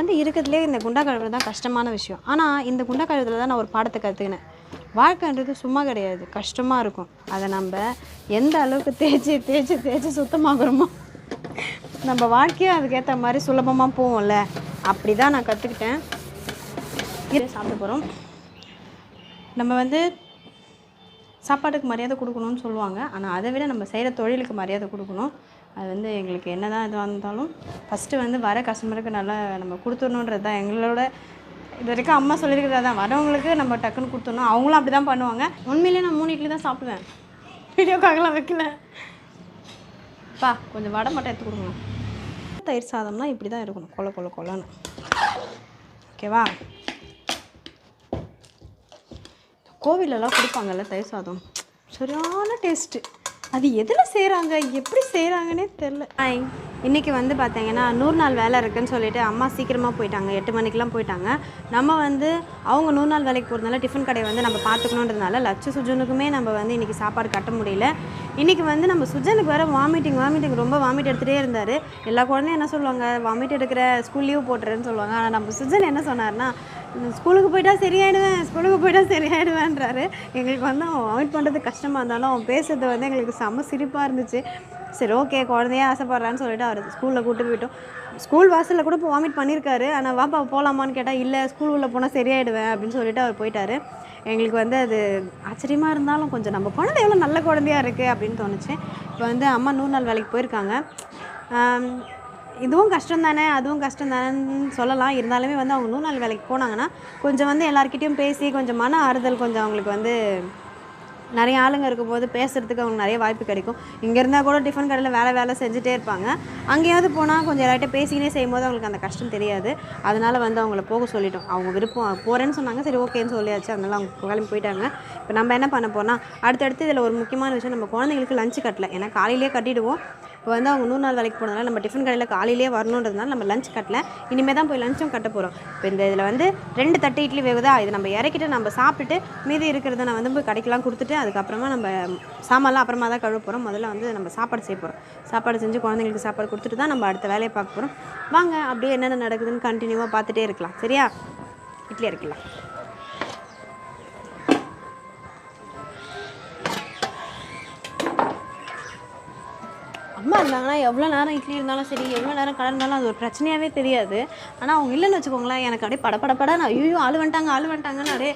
வந்து இருக்கிறதுலே இந்த குண்டா கழுவுறது தான் கஷ்டமான விஷயம். ஆனால் இந்த குண்டா கழுவுறதுல தான் நான் ஒரு பாடத்தை கற்றுக்கினேன் வாழ்க்கைன்றது சும்மா கிடையாது. கஷ்டமாக இருக்கும். அதை நம்ம எந்த அளவுக்கு தேய்ச்சி தேய்ச்சி தேய்ச்சி சுத்தமாகறோமோ நம்ம வாழ்க்கையும் அதுக்கேற்ற மாதிரி சுலபமாக போவோம்ல அப்படி தான் நான் கற்றுக்கிட்டேன் சாப்பிட போகிறோம் நம்ம வந்து சாப்பாட்டுக்கு மரியாதை கொடுக்கணும்னு சொல்லுவாங்க. ஆனால் அதை விட நம்ம செய்கிற தொழிலுக்கு மரியாதை கொடுக்கணும். அது வந்து எங்களுக்கு என்ன தான் இதுவாக இருந்தாலும் ஃபஸ்ட்டு வந்து வர கஸ்டமருக்கு நல்லா நம்ம கொடுத்துடணுன்றது தான். எங்களோட இது வரைக்கும் அம்மா சொல்லியிருக்கிறது தான் வரவங்களுக்கு நம்ம டக்குன்னு கொடுத்துடணும். அவங்களும் அப்படி தான் பண்ணுவாங்க. உண்மையிலேயே நான் மூணு இட்லி தான் சாப்பிடுவேன். வீடியோக்காகலாம் வைக்கல. பா கொஞ்சம் வடை மட்டும் எடுத்து கொடுங்க. தயிர் சாதம்னா இப்படி தான் இருக்கணும். கொல கொல கொலன்னு. ஓகேவா? கோவிலெல்லாம் கொடுப்பாங்கல்ல தயிர் சாதம். சரியான டேஸ்ட்டு அது எதில் செய்கிறாங்க எப்படி செய்கிறாங்கன்னே தெரில. இன்றைக்கி வந்து பார்த்தீங்கன்னா நூறு நாள் வேலை இருக்குதுன்னு சொல்லிட்டு அம்மா சீக்கிரமாக போயிட்டாங்க. எட்டு மணிக்கெலாம் போயிட்டாங்க. நம்ம வந்து அவங்க நூறு நாள் வேலைக்கு போகிறதுனால டிஃபன் கடையை வந்து நம்ம பார்த்துக்கணுன்றதுனால லட்ச சுஜனுக்குமே நம்ம வந்து இன்றைக்கி சாப்பாடு கட்ட முடியல. இன்றைக்கி வந்து நம்ம சுஜனுக்கு வேறு வாமிட்டிங் வாமிட்டிங் ரொம்ப வாமிட் எடுத்துகிட்டே இருந்தார். எல்லா குழந்தையும் என்ன சொல்லுவாங்க? வாமிட் எடுக்கிற ஸ்கூல் லீவ் போட்டுறேன்னு சொல்லுவாங்க. ஆனால் நம்ம சுஜன் என்ன சொன்னார்னா ஸ்கூலுக்கு போயிட்டா சரியாயிடுவேன் ஸ்கூலுக்கு போயிட்டா சரியாயிடுவேன்றாரு. எங்களுக்கு வந்து அவன் வாமிட் பண்ணுறது கஷ்டமாக இருந்தாலும் அவன் பேசுறது வந்து எங்களுக்கு செம சிரிப்பாக இருந்துச்சு. சரி ஓகே குழந்தையே ஆசைப்பட்றான்னு சொல்லிட்டு அவர் ஸ்கூலில் கூட்டு போயிட்டோம். ஸ்கூல் வாசலில் கூட இப்போ வாமிட் பண்ணியிருக்காரு ஆனால் வாப்பா போகலாமான்னு கேட்டால் இல்லை ஸ்கூல் உள்ளே போனால் சரியாயிடுவேன் அப்படின்னு சொல்லிட்டு அவர் போயிட்டாரு. எங்களுக்கு வந்து அது ஆச்சரியமாக இருந்தாலும் கொஞ்சம் நம்ம குழந்தை எவ்வளோ நல்ல குழந்தையாக இருக்குது அப்படின்னு தோணுச்சு. இப்போ வந்து அம்மா நூறு நாள் வேலைக்கு போயிருக்காங்க. இதுவும் கஷ்டம் தானே அதுவும் கஷ்டம் தானேன்னு சொல்லலாம். இருந்தாலுமே வந்து அவங்க நூறு நாள் வேலைக்கு போனாங்கன்னா கொஞ்சம் வந்து எல்லாருக்கிட்டேயும் பேசி கொஞ்சம் மன ஆறுதல் கொஞ்சம் அவங்களுக்கு வந்து நிறைய ஆளுங்க இருக்கும்போது பேசுகிறதுக்கு அவங்களுக்கு நிறைய வாய்ப்பு கிடைக்கும். இங்கே இருந்தால் கூட டிஃபன் கடையில் வேலை வேலை செஞ்சுட்டே இருப்பாங்க. அங்கேயாவது போனால் கொஞ்சம் எல்லார்கிட்ட பேசிக்கினே செய்யும்போது அவங்களுக்கு அந்த கஷ்டம் தெரியாது. அதனால் வந்து அவங்கள போக சொல்லிட்டோம். அவங்க விருப்பம் போகிறேன்னு சொன்னாங்க. சரி ஓகேன்னு சொல்லியாச்சு. அதனால அவங்க கிளம்பி போயிட்டாங்க. இப்போ நம்ம என்ன பண்ண போனால் அடுத்தடுத்து இதில் ஒரு முக்கியமான விஷயம் நம்ம குழந்தைங்களுக்கு லஞ்சு கட்டலை. ஏன்னா காலையிலேயே கட்டிடுவோம். இப்போ வந்து அவங்க நூறு நாள் வேலைக்கு போனதுனால நம்ம டிஃபன் கடையில் காலையிலேயே வரணுன்றதுனால நம்ம லஞ்ச் கட்டல. இனிமேல் தான் போய் லஞ்சும் கட்ட போகிறோம் இப்போ இந்த இதில் வந்து ரெண்டு தட்டு இட்லி வேகுதா? இது நம்ம இறக்கிட்டு நம்ம சாப்பிட்டுட்டு மீதி இருக்கிறத நான் வந்து போய் கடைக்கெல்லாம் கொடுத்துட்டு அதுக்கப்புறமா நம்ம சாமான்லாம் அப்புறமா தான் கழுவ போகிறோம் முதல்ல வந்து நம்ம சாப்பாடு செய்ய போகிறோம் சாப்பாடு செஞ்சு குழந்தைங்களுக்கு சாப்பாடு கொடுத்துட்டு தான் நம்ம அடுத்த வேலையை பார்க்க போகிறோம் வாங்க அப்படியே என்னென்ன நடக்குதுன்னு கண்டினியூவாக பார்த்துட்டே இருக்கலாம். சரியா? இட்லி இறக்கலாம் அம்மா இருந்தாங்கன்னா எவ்வளோ நேரம் இட்லி இருந்தாலும் சரி எவ்வளோ நேரம் கடை இருந்தாலும் அது ஒரு பிரச்சனையாகவே தெரியாது. ஆனால் அவங்க இல்லைன்னு வச்சுக்கோங்களேன் எனக்கு அப்படியே படப்படப்பட நான் ஐயோ ஆள் வந்துட்டாங்க ஆள் வந்துட்டாங்கன்னு அப்படியே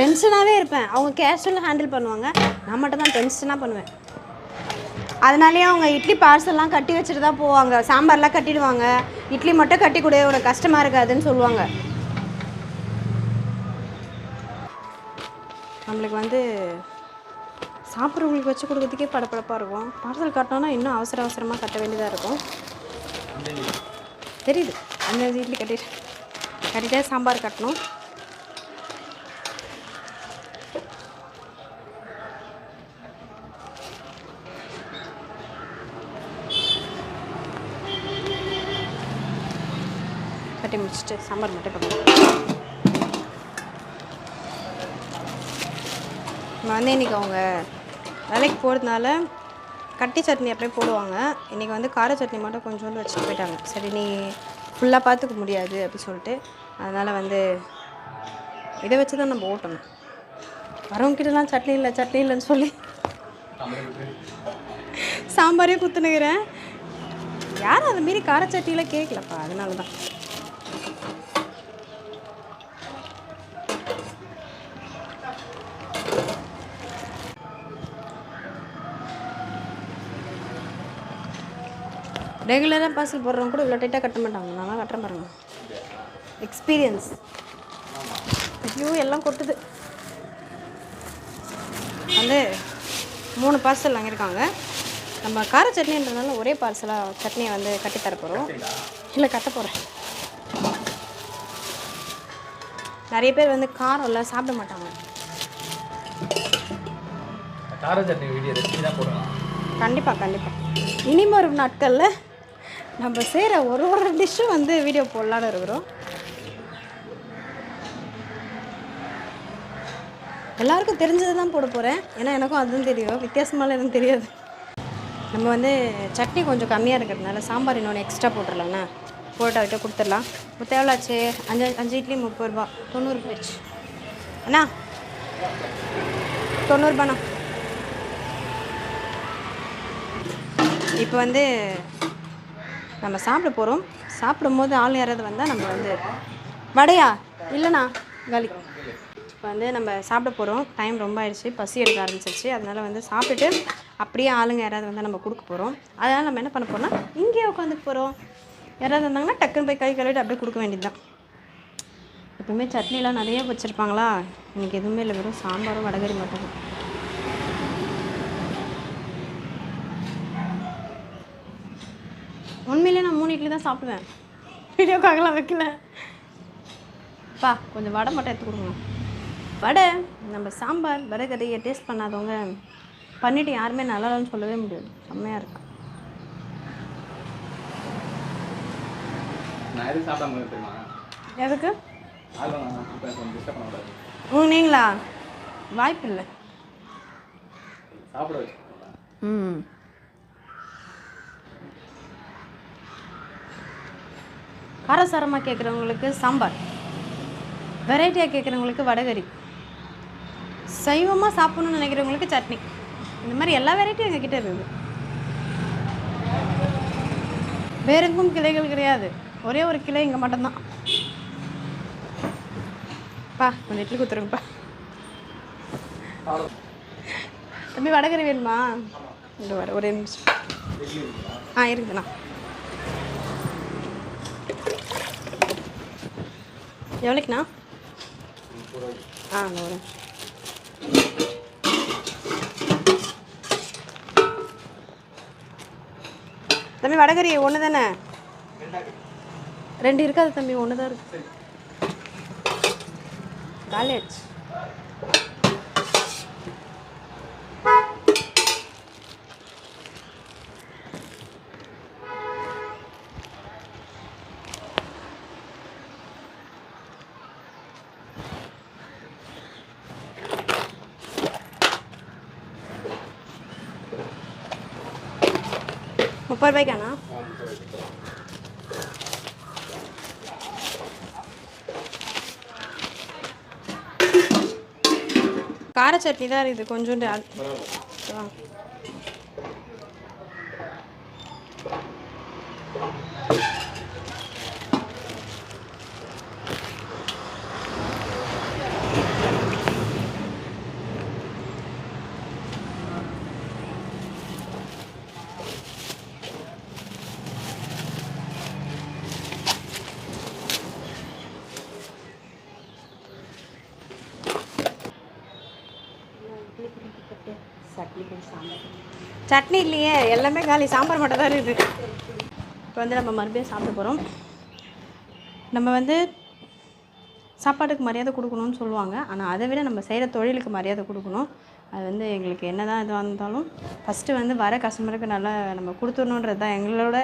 டென்ஷனாகவே இருப்பேன். அவங்க கேஷுவலாக ஹேண்டில் பண்ணுவாங்க. நான் மட்டும் தான் டென்ஷனாக பண்ணுவேன். அதனாலேயே அவங்க இட்லி பார்சல்லாம் கட்டி வச்சுட்டு தான் போவாங்க. சாம்பார்லாம் கட்டிடுவாங்க. இட்லி மட்டும் கட்டி கொடு உனக்கு கஷ்டமாக இருக்காதுன்னு சொல்லுவாங்க. நம்மளுக்கு வந்து சாப்பிட்றவங்களுக்கு வச்சு கொடுக்கறதுக்கே படப்படப்பாக இருக்கும். பார்சல் கட்டினோன்னா இன்னும் அவசர அவசரமாக கட்ட வேண்டியதாக இருக்கும். தெரியுது. அந்த இட்லி கட்டிட்டு கட்டிட்டே சாம்பார் கட்டணும். கட்டி முடிச்சுட்டு சாம்பார் மட்டும் கட்டணும் நான் வந்து இன்றைக்கி அவங்க வேலைக்கு போகிறதுனால கட்டி சட்னி அப்படியே போடுவாங்க. இன்றைக்கி வந்து கார சட்னி மட்டும் கொஞ்சோண்டு வச்சுட்டு போயிட்டாங்க. சரி நீ ஃபுல்லாக பார்த்துக்க முடியாது அப்படி சொல்லிட்டு அதனால் வந்து இதை வச்சு தான் நம்ம ஓட்டணும். வரவங்கிட்டலாம் சட்னி இல்லை சட்னி இல்லைன்னு சொல்லி சாம்பாரே குத்துனுக்கிறேன். யாரும் அந்த மாரி கார சட்னியில் கேட்கலப்பா அதனால தான் ரெகுலராக பார்சல் போடுறவங்க கூட இவ்வளோ டைட்டாக கட்ட மாட்டாங்க. நல்லா கட்டுறேன் பாருங்க. எக்ஸ்பீரியன்ஸ் ஐயோ எல்லாம் கொட்டுது. வந்து மூணு பார்சல் வாங்கியிருக்காங்க. நம்ம கார சட்னின்றதுனால ஒரே பார்சலாக சட்னியை வந்து கட்டி தர போகிறோம் இல்லை கட்ட போகிறேன் நிறைய பேர் வந்து காரம் எல்லாம் சாப்பிட மாட்டாங்க. கார சட்னி வீடியோ ரெசிபி தான் போடுவேன் கண்டிப்பாக கண்டிப்பாக இனிமரும் நாட்களில் நம்ம செய்கிற ஒரு ஒரு டிஷ்ஷும் வந்து வீடியோ போடலான்னு இருக்கிறோம். எல்லாருக்கும் தெரிஞ்சது தான் போட போகிறேன் ஏன்னா எனக்கும் அதுவும் தெரியும். வித்தியாசமாலாம் எதுவும் தெரியாது. நம்ம வந்து சட்னி கொஞ்சம் கம்மியாக இருக்கிறதுனால சாம்பார் இன்னொன்று எக்ஸ்ட்ரா போட்டுடலாண்ணா அவர்கிட்ட கொடுத்துடலாம். இப்போ எவ்வளோ அஞ்சு அஞ்சு இட்லி முப்பது ரூபா தொண்ணூறு போயிடுச்சு. அண்ணா தொண்ணூறுபாண்ணா இப்போ வந்து நம்ம சாப்பிட போகிறோம் சாப்பிடும்போது ஆள் யாராவது வந்தால் நம்ம வந்து வடையா? இல்லைண்ணா காலி இப்போ வந்து நம்ம சாப்பிட போகிறோம் டைம் ரொம்ப ஆயிடுச்சு. பசி எடுக்க ஆரம்பிச்சிருச்சு. அதனால் வந்து சாப்பிட்டுட்டு அப்படியே ஆளுங்க யாராவது வந்தால் நம்ம கொடுக்க போகிறோம் அதனால் நம்ம என்ன பண்ண போகிறோம்னா இங்கேயே உட்காந்துக்க போகிறோம் யாராவது வந்தாங்கன்னா டக்குன்னு போய் கை கழுவிட்டு அப்படியே கொடுக்க வேண்டியது தான் எப்பவுமே சட்னிலாம் நிறைய வச்சுருப்பாங்களா? இன்றைக்கி எதுவுமே இல்லை. வெறும் சாம்பாரும் வடகறி மட்டும் உண்மையிலே நான் மூணு இட்லி தான் சாப்பிடுவேன். வீடியோக்காகலாம் வைக்கல. பா கொஞ்சம் வடை மட்டும் எடுத்து கொடுங்க. வடை நம்ம சாம்பார் வடகறியை டேஸ்ட் பண்ணாதவங்க பண்ணிட்டு யாருமே நல்லா இல்லைன்னு சொல்லவே முடியாது. செம்மையாக இருக்கு. எதுக்கு நீங்களா வாய்ப்பு இல்லை ம். காரசாரமாக கேட்குறவங்களுக்கு சாம்பார். வெரைட்டியாக கேட்குறவங்களுக்கு வடகரி சைவமாக சாப்பிடணும்னு நினைக்கிறவங்களுக்கு சட்னி. இந்த மாதிரி எல்லா வெரைட்டியும் எங்கள் கிட்ட இருக்குது. வேற எங்கும் கிளைகள் கிடையாது. ஒரே ஒரு கிளை இங்கே மட்டும்தான். பா கொஞ்சம் இட்லி கொடுத்துருங்கப்பா. தம்பி வடகரி வேணுமா? இந்த வர ஒரே நிமிஷம். ஆ இருக்குதுண்ணா எவ்வளோக்குண்ணா? ஆ நூறு. தம்பி வடகரி ஒன்று தானே? ரெண்டு இருக்காது தம்பி ஒன்று தான் இருக்கு. காலேஜ் முப்பது ரூபாய்க்காண்ணா கார சட்னி தான் இருக்குது கொஞ்சோண்டு ஆட்- ஆ. சட்னி இல்லையே எல்லாமே காலி. சாம்பார் மட்டும் தான் இருக்குது. இப்போ வந்து நம்ம மறுபடியும் சாப்பிட போகிறோம் நம்ம வந்து சாப்பாட்டுக்கு மரியாதை கொடுக்கணும்னு சொல்லுவாங்க. ஆனால் அதை விட நம்ம செய்கிற தொழிலுக்கு மரியாதை கொடுக்கணும். அது வந்து எங்களுக்கு என்ன தான் இதுவாக இருந்தாலும் ஃபஸ்ட்டு வந்து வர கஸ்டமருக்கு நல்லா நம்ம கொடுத்துடணுன்றது தான் எங்களோட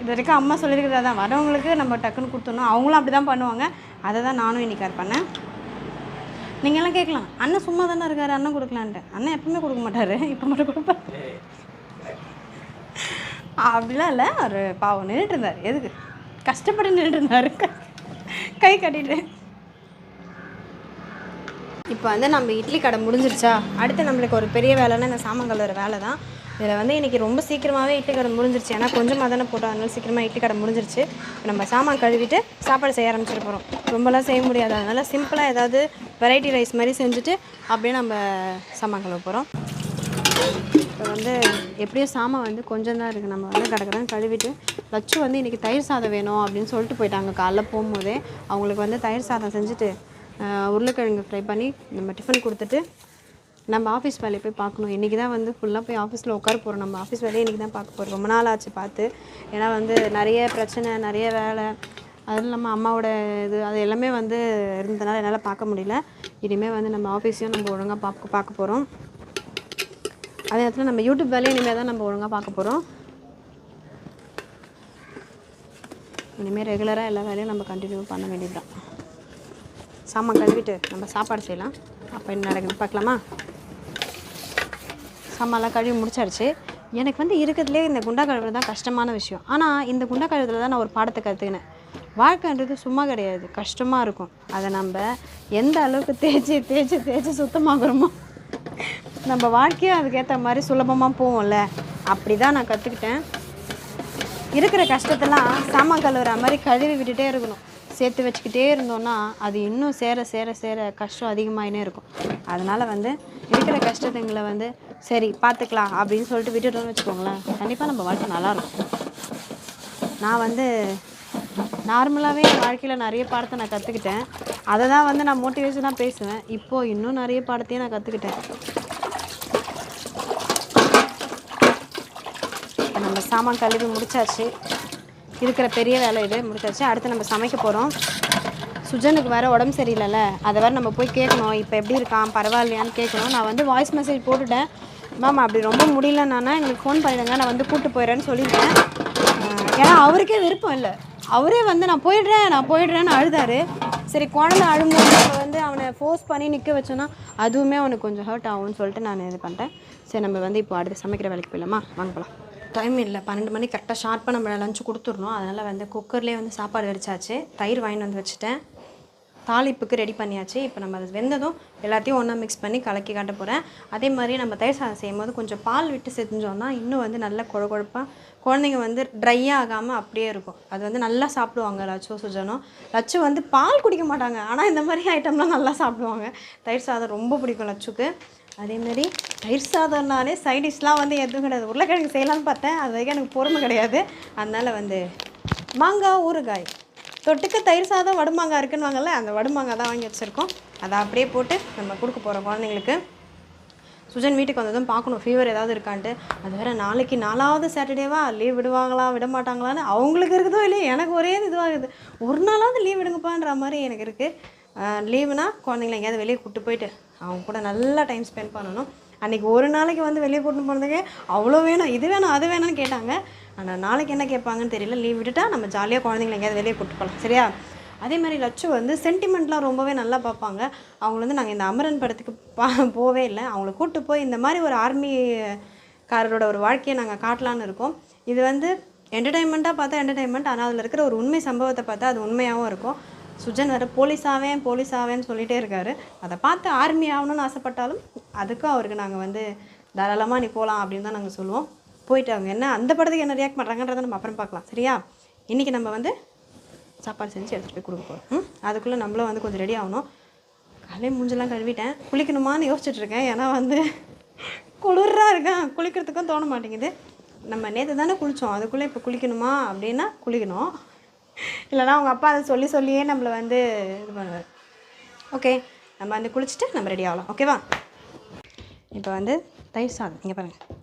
இது வரைக்கும் அம்மா சொல்லியிருக்கிறது தான் வரவங்களுக்கு நம்ம டக்குன்னு கொடுத்துடணும். அவங்களும் அப்படி தான் பண்ணுவாங்க. அதை தான் நானும் இன்றைக்கி அது பண்ணேன். நீங்கள்லாம் கேட்கலாம். அண்ணன் சும்மா தானே இருக்காரு அண்ணன் கொடுக்கலான்ட்டு. அண்ணன் எப்பவுமே கொடுக்க மாட்டார். இப்போ மட்டும் கொடுப்பாரு அப்படிலாம் இல்லை. அவர் பாவம் நின்றுட்டு இருந்தார். எதுக்கு? கஷ்டப்பட்டு நின்றுட்டு இருந்தார். கை கட்டிட்டு. இப்போ வந்து நம்ம இட்லி கடை முடிஞ்சிருச்சா? அடுத்து நம்மளுக்கு ஒரு பெரிய வேலைன்னா இந்த சாமான் கழுவுற வேலை தான் இதில் வந்து இன்றைக்கி ரொம்ப சீக்கிரமாகவே இட்டுக்கடை கடை முடிஞ்சிருச்சு. ஏன்னா கொஞ்சமாக தானே போட்டோம். அதனால சீக்கிரமாக இட்டுக்கடை கடை முடிஞ்சிருச்சு. இப்போ நம்ம சாமான் கழுவிட்டு சாப்பாடு செய்ய ஆரம்பிச்சிட்டு போகிறோம் ரொம்பலாம் செய்ய முடியாது. அதனால் சிம்பிளாக ஏதாவது வெரைட்டி ரைஸ் மாதிரி செஞ்சுட்டு அப்படியே நம்ம சாமான் கழுவ போகிறோம் இப்போ வந்து எப்படியும் சாமான் வந்து கொஞ்சம் தான் இருக்குது நம்ம வந்து கடற்கடன் கழுவிட்டு லட்சு வந்து இன்றைக்கி தயிர் சாதம் வேணும் அப்படின்னு சொல்லிட்டு போயிட்டாங்க. காலைல போகும்போதே அவங்களுக்கு வந்து தயிர் சாதம் செஞ்சுட்டு உருளைக்கிழங்கு ஃப்ரை பண்ணி நம்ம டிஃபன் கொடுத்துட்டு நம்ம ஆஃபீஸ் வேலையை போய் பார்க்கணும். இன்றைக்கி தான் வந்து ஃபுல்லாக போய் ஆஃபீஸில் உட்கார போகிறோம் நம்ம ஆஃபீஸ் வேலையை இன்றைக்கி தான் பார்க்க போகிறோம் ரொம்ப நாள் ஆச்சு பார்த்து. ஏன்னா வந்து நிறைய பிரச்சனை நிறைய வேலை. அதுவும் இல்லாமல் அம்மாவோட இது அது எல்லாமே வந்து இருந்ததுனால என்னால் பார்க்க முடியல. இனிமேல் வந்து நம்ம ஆஃபீஸையும் நம்ம ஒழுங்காக பார்க்க பார்க்க போகிறோம் அதே நேரத்தில் நம்ம யூடியூப் வேலையை இனிமேல் தான் நம்ம ஒழுங்காக பார்க்க போகிறோம் இனிமேல் ரெகுலராக எல்லா வேலையும் நம்ம கண்டினியூ பண்ண வேண்டியது தான் சாமான் கழுவிட்டு நம்ம சாப்பாடு செய்யலாம். அப்போ என்ன நடக்குது? பார்க்கலாமா? சாமான்லாம் கழுவி முடிச்சாடுச்சு எனக்கு வந்து இருக்கிறதுலே இந்த குண்டா கழுவுறது தான் கஷ்டமான விஷயம். ஆனால் இந்த குண்டா கழுவுறதுல தான் நான் ஒரு பாடத்தை கற்றுக்கினேன் வாழ்க்கைன்றது சும்மா கிடையாது. கஷ்டமாக இருக்கும். அதை நம்ம எந்த அளவுக்கு தேய்ச்சி தேய்ச்சி தேய்ச்சி சுத்தமாகறோமோ நம்ம வாழ்க்கையும் அதுக்கேற்ற மாதிரி சுலபமாக போவோம்ல அப்படி தான் நான் கற்றுக்கிட்டேன் இருக்கிற கஷ்டத்தெல்லாம் சாமான் கழுவுற மாதிரி கழுவி விட்டுட்டே இருக்கணும். சேர்த்து வச்சுக்கிட்டே இருந்தோம்னா அது இன்னும் சேர சேர சேர கஷ்டம் அதிகமாகினே இருக்கும். அதனால் வந்து இருக்கிற கஷ்டத்துங்களை வந்து சரி பார்த்துக்கலாம் அப்படின்னு சொல்லிட்டு விட்டுட்டோம்னு வச்சுக்கோங்களேன். கண்டிப்பாக நம்ம வாழ்க்கை நல்லாயிருக்கும் நான் வந்து நார்மலாகவே என் வாழ்க்கையில் நிறைய பாடத்தை நான் கற்றுக்கிட்டேன் அதை தான் வந்து நான் மோட்டிவேஷனாக பேசுவேன். இப்போது இன்னும் நிறைய பாடத்தையும் நான் கற்றுக்கிட்டேன் இப்போ நம்ம சாமான் கழுவி முடிச்சாச்சு. இருக்கிற பெரிய வேலை இது முடிச்சாச்சு. அடுத்து நம்ம சமைக்க போகிறோம் சுஜனுக்கு வேறு உடம்பு சரியில்லைல்ல. அதை வேறு நம்ம போய் கேட்கணும். இப்போ எப்படி இருக்கான்? பரவாயில்லையான்னு கேட்கணும். நான் வந்து வாய்ஸ் மெசேஜ் போட்டுட்டேன். மேம் அப்படி ரொம்ப முடியலன்னா எங்களுக்கு ஃபோன் பண்ணிடுங்க நான் வந்து கூப்பிட்டு போயிடுறேன்னு சொல்லியிருக்கேன் ஏன்னா அவருக்கே விருப்பம் இல்லை. அவரே வந்து நான் போயிடுறேன் நான் போயிடுறேன்னு அழுதாரு. சரி குழந்தை அழும்போது நம்ம வந்து அவனை ஃபோர்ஸ் பண்ணி நிற்க வச்சோன்னா அதுவுமே அவனுக்கு கொஞ்சம் ஹர்ட் ஆகும்னு சொல்லிட்டு நான் இது பண்ணிட்டேன் சரி நம்ம வந்து இப்போ அடுத்து சமைக்கிற வேலைக்கு போயிடலாமா? வாங்க போகலாம் டைம் இல்லை பன்னெண்டு மணி கரெக்டாக ஷார்ப்பாக நம்ம லஞ்சு கொடுத்துடணும். அதனால் வந்து குக்கர்லேயே வந்து சாப்பாடு வடிச்சாச்சு. தயிர் வாங்கிட்டு வந்து வச்சுட்டேன். தாளிப்புக்கு ரெடி பண்ணியாச்சு. இப்போ நம்ம அது வெந்ததும் எல்லாத்தையும் ஒன்றா மிக்ஸ் பண்ணி கலக்கி காட்ட போகிறேன் அதே மாதிரி நம்ம தயிர் சாதம் செய்யும்போது கொஞ்சம் பால் விட்டு செஞ்சோம்னா இன்னும் வந்து நல்லா குழ குழப்பாக குழந்தைங்க வந்து ட்ரையாக ஆகாமல் அப்படியே இருக்கும். அது வந்து நல்லா சாப்பிடுவாங்க லட்சோ சுஜனும் லட்சு வந்து பால் குடிக்க மாட்டாங்க. ஆனால் இந்த மாதிரி ஐட்டம்லாம் நல்லா சாப்பிடுவாங்க. தயிர் சாதம் ரொம்ப பிடிக்கும் லட்சுக்கு அதேமாரி தயிர் சாதம்னாலே சைட் டிஷ்லாம் வந்து எதுவும் கிடையாது. உருளைக்கிழங்கு செய்யலாம்னு பார்த்தேன். அது வரைக்கும் எனக்கு பொறுமை கிடையாது. அதனால் வந்து மாங்காய் ஊறுகாய். தொட்டுக்க தயிர் சாதம் வடுமாங்காய் இருக்குன்னு அந்த வடுமாங்காய் தான் வாங்கி வச்சுருக்கோம். அதை அப்படியே போட்டு நம்ம கொடுக்க போகிறோம் குழந்தைங்களுக்கு. சுஜன் வீட்டுக்கு வந்ததும் பார்க்கணும் ஃபீவர் ஏதாவது இருக்கான்ட்டு. அது வேறு நாளைக்கு நாலாவது சாட்டர்டேவா லீவ் விடுவாங்களா விட மாட்டாங்களான்னு அவங்களுக்கு இருக்குதோ இல்லையோ எனக்கு ஒரே இதுவாகுது ஒரு நாளாவது லீவ் விடுங்கப்பான்ற மாதிரி எனக்கு இருக்குது லீவுனா குழந்தைங்கள எங்கேயாவது வெளியே கூப்பிட்டு போயிட்டு அவங்க கூட நல்லா டைம் ஸ்பெண்ட் பண்ணணும். அன்றைக்கி ஒரு நாளைக்கு வந்து வெளியே கூட்டிட்டு போனதுக்கு அவ்வளோ வேணும் இது வேணும் அது வேணும்னு கேட்டாங்க. ஆனால் நாளைக்கு என்ன கேட்பாங்கன்னு தெரியல லீவ் விட்டுட்டா நம்ம ஜாலியாக குழந்தைங்கள எங்கேயாவது வெளியே கூப்பிட்டு போகலாம் சரியா? அதே மாதிரி லட்சு வந்து சென்டிமெண்ட்லாம் ரொம்பவே நல்லா பார்ப்பாங்க. அவங்கள வந்து நாங்கள் இந்த அமரன் படத்துக்கு பா போவே இல்லை. அவங்கள கூப்பிட்டு போய் இந்த மாதிரி ஒரு ஆர்மிக்காரரோட ஒரு வாழ்க்கையை நாங்கள் காட்டலான்னு இருக்கோம். இது வந்து என்டர்டைன்மெண்ட்டாக பார்த்தா என்டர்டைன்மெண்ட் ஆனால் அதில் இருக்கிற ஒரு உண்மை சம்பவத்தை பார்த்தா அது உண்மையாகவும் இருக்கும். சுஜன் வேறு போலீஸ் ஆவேன் போலீஸ் ஆவேன்னு சொல்லிகிட்டே இருக்காரு. அதை பார்த்து ஆர்மி ஆகணும்னு ஆசைப்பட்டாலும் அதுக்கும் அவருக்கு நாங்கள் வந்து தாராளமாக நீ போகலாம் அப்படின்னு தான் நாங்கள் சொல்லுவோம். போயிட்டு அவங்க என்ன? அந்த படத்துக்கு என்ன ரியாக்ட் பண்ணுறாங்கன்றதை நம்ம அப்புறம் பார்க்கலாம். சரியா? இன்றைக்கி நம்ம வந்து சாப்பாடு செஞ்சு எடுத்துகிட்டு போய் கொடுக்க போகிறோம் ம்? அதுக்குள்ளே நம்மளும் வந்து கொஞ்சம் ரெடி ஆகணும். காலையில் மூஞ்செல்லாம் கழுவிட்டேன். குளிக்கணுமான்னு யோசிச்சுட்ருக்கேன் ஏன்னா வந்து குளிராக இருக்கேன். குளிக்கிறதுக்கும் தோண மாட்டேங்குது. நம்ம நேற்று தானே குளித்தோம் அதுக்குள்ளே இப்போ குளிக்கணுமா அப்படின்னா குளிக்கணும். இல்லைனா அவங்க அப்பா அதை சொல்லி சொல்லியே நம்மளை வந்து இது பண்ணுவார். ஓகே நம்ம வந்து குளிச்சுட்டு நம்ம ரெடி ஆகலாம். ஓகேவா இப்போ வந்து தயிர் சாதம். இங்கே பாருங்கள்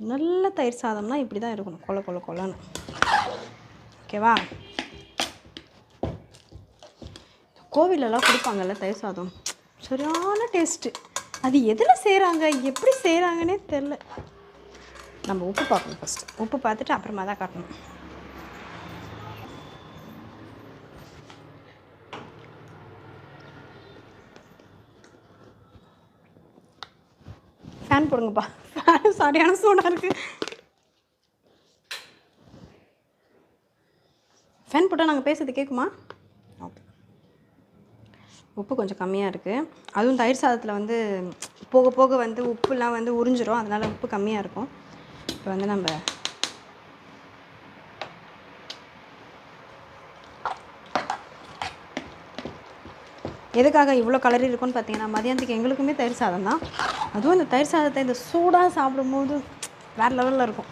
நல்ல தயிர் சாதம்னா இப்படி தான் இருக்கணும். கொல கொல கொலன்னு. ஓகேவா? கோவிலெல்லாம் கொடுப்பாங்கல்ல தயிர் சாதம்? சரியான டேஸ்ட்டு அது எதில் செய்கிறாங்க எப்படி செய்கிறாங்கன்னே தெரில. நம்ம உப்பு பார்க்கணும் ஃபஸ்ட்டு உப்பு பார்த்துட்டு அப்புறமா தான் காட்டணும். ஃபேன் போடுங்கப்பா. சரியான சூடாக இருக்குது ஃபேன் போட்டால் நாங்கள் பேசுறது கேட்குமா ஓகே உப்பு கொஞ்சம் கம்மியாக இருக்குது அதுவும் தயிர் சாதத்தில் வந்து போக போக வந்து உப்புலாம் வந்து உறிஞ்சிரும். அதனால் உப்பு கம்மியாக இருக்கும். இப்போ வந்து நம்ம எதுக்காக இவ்வளோ கலரி இருக்கும்னு பார்த்தீங்கன்னா மதியானத்துக்கு எங்களுக்குமே தயிர் சாதம் தான். அதுவும் இந்த தயிர் சாதத்தை இந்த சூடாக சாப்பிடும்போது வேறு லெவலில் இருக்கும்.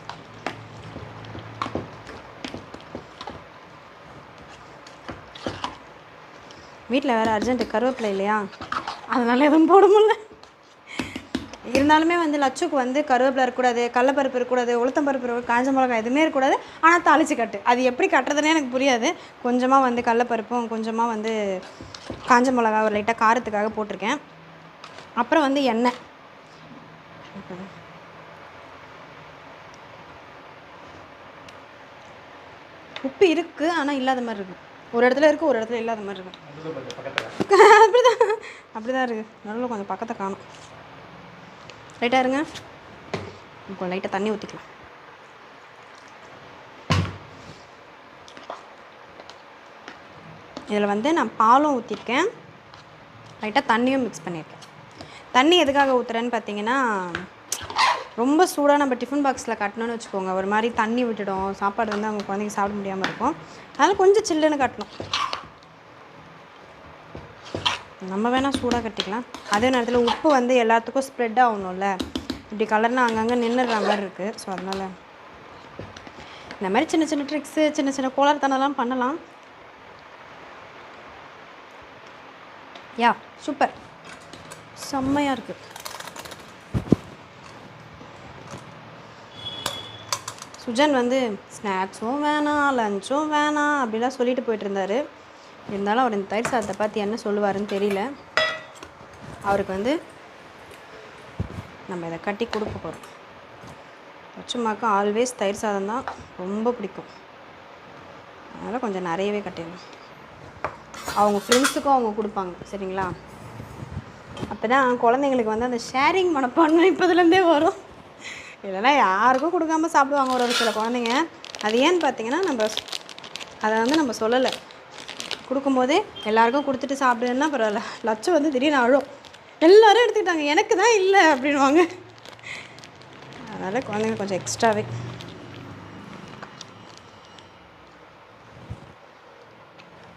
வீட்டில் வேறு அர்ஜென்ட்டு கருவேப்பிலை இல்லையா? அதனால் எதுவும் போட முடியல. இருந்தாலுமே வந்து லட்சுக்கு வந்து கருவேப்பிலை இருக்கக்கூடாது கடலப்பருப்பு இருக்கக்கூடாது உளுத்தம்பருப்பு இருக்க காஞ்ச மிளகாய் எதுவுமே இருக்கக்கூடாது. ஆனால் தாளித்து கட்டு. அது எப்படி கட்டுறதுனே எனக்கு புரியாது. கொஞ்சமாக வந்து கடலப்பருப்பும் கொஞ்சமாக வந்து காஞ்ச மிளகா ஒரு லைட்டாக காரத்துக்காக போட்டிருக்கேன். அப்புறம் வந்து எண்ணெய். உப்பு இருக்குது ஆனால் இல்லாத மாதிரி இருக்குது ஒரு இடத்துல இருக்குது ஒரு இடத்துல இல்லாத மாதிரி இருக்கும். அப்படிதான் அப்படிதான். இருக்குது நடுவில் கொஞ்சம் பக்கத்தை காணும். ரைட்டாக இருங்க. இப்போ லைட்டாக தண்ணி ஊற்றிக்கலாம் இதில் வந்து நான் பாலும் ஊற்றிருக்கேன் லைட்டாக தண்ணியும் மிக்ஸ் பண்ணியிருக்கேன் தண்ணி எதுக்காக ஊற்றுறேன்னு பார்த்தீங்கன்னா ரொம்ப சூடாக நம்ம டிஃபன் பாக்ஸில் கட்டணும்னு வச்சுக்கோங்க. ஒரு மாதிரி தண்ணி விட்டுடும். சாப்பாடு வந்து அவங்க குழந்தைங்க சாப்பிட முடியாமல் இருக்கும். அதனால் கொஞ்சம் சில்லுன்னு கட்டணும். நம்ம வேணால் சூடாக கட்டிக்கலாம். அதே நேரத்தில் உப்பு வந்து எல்லாத்துக்கும் ஸ்ப்ரெட் ஆகணும்ல. இப்படி கலர்னால் அங்கங்கே நின்றுற மாதிரி இருக்குது ஸோ அதனால் இந்த மாதிரி சின்ன சின்ன ட்ரிக்ஸு சின்ன சின்ன கோளாறுத்தனம்லாம் பண்ணலாம். யா சூப்பர் செம்மையாக இருக்குது சுஜன் வந்து ஸ்நாக்ஸும் வேணாம் லஞ்சும் வேணாம் அப்படிலாம் சொல்லிட்டு போயிட்டு இருந்தார். இருந்தாலும் அவர் இந்த தயிர் சாதத்தை பார்த்து என்ன சொல்லுவாருன்னு தெரியல. அவருக்கு வந்து நம்ம இதை கட்டி கொடுக்க போகிறோம் லட்சுமாக்கு ஆல்வேஸ் தயிர் சாதம் தான் ரொம்ப பிடிக்கும். அதனால் கொஞ்சம் நிறையவே கட்டிடணும். அவங்க ஃப்ரெண்ட்ஸுக்கும் அவங்க கொடுப்பாங்க சரிங்களா? அப்போ தான் குழந்தைங்களுக்கு வந்து அந்த ஷேரிங் மனப்பான்மை இப்போதுலேருந்தே வரும். இல்லைன்னா யாருக்கும் கொடுக்காம சாப்பிடுவாங்க ஒரு ஒரு சில குழந்தைங்க. அது ஏன்னு பார்த்தீங்கன்னா நம்ம அதை வந்து நம்ம சொல்லலை. கொடுக்கும்போதே எல்லாருக்கும் கொடுத்துட்டு சாப்பிடுன்னா பரவாயில்ல. லட்சம் வந்து திடீர்னு அழும். எல்லோரும் எடுத்துக்கிட்டாங்க. எனக்கு தான் இல்லை அப்படின்வாங்க அதனால் குழந்தைங்க கொஞ்சம் எக்ஸ்ட்ராவே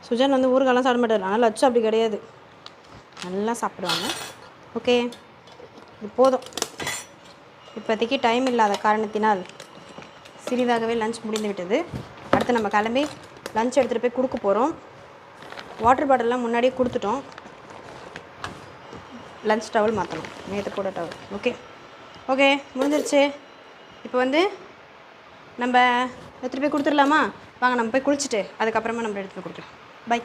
சுஜன் வந்து ஊருக்கெல்லாம் சாப்பிட மாட்டார். ஆனால் லட்சம் அப்படி கிடையாது. நல்லா சாப்பிடுவாங்க. ஓகே. இது போதும். இப்போதைக்கு டைம் இல்லாத காரணத்தினால் சிறிதாகவே லஞ்ச் முடிந்து விட்டது. அடுத்து நம்ம கிளம்பி லஞ்ச் எடுத்துகிட்டு போய் கொடுக்க போகிறோம் வாட்டர் பாட்டில்லாம் முன்னாடியே கொடுத்துட்டோம். லஞ்ச் டவல் மாற்றணும் நேற்று போட டவல். ஓகே? ஓகே முடிஞ்சிருச்சு. இப்போ வந்து நம்ம எடுத்துகிட்டு போய் கொடுத்துடலாமா? வாங்க நம்ம போய் குளிச்சுட்டு அதுக்கப்புறமா நம்ம எடுத்துகிட்டு போய் கொடுக்கலாம். பை.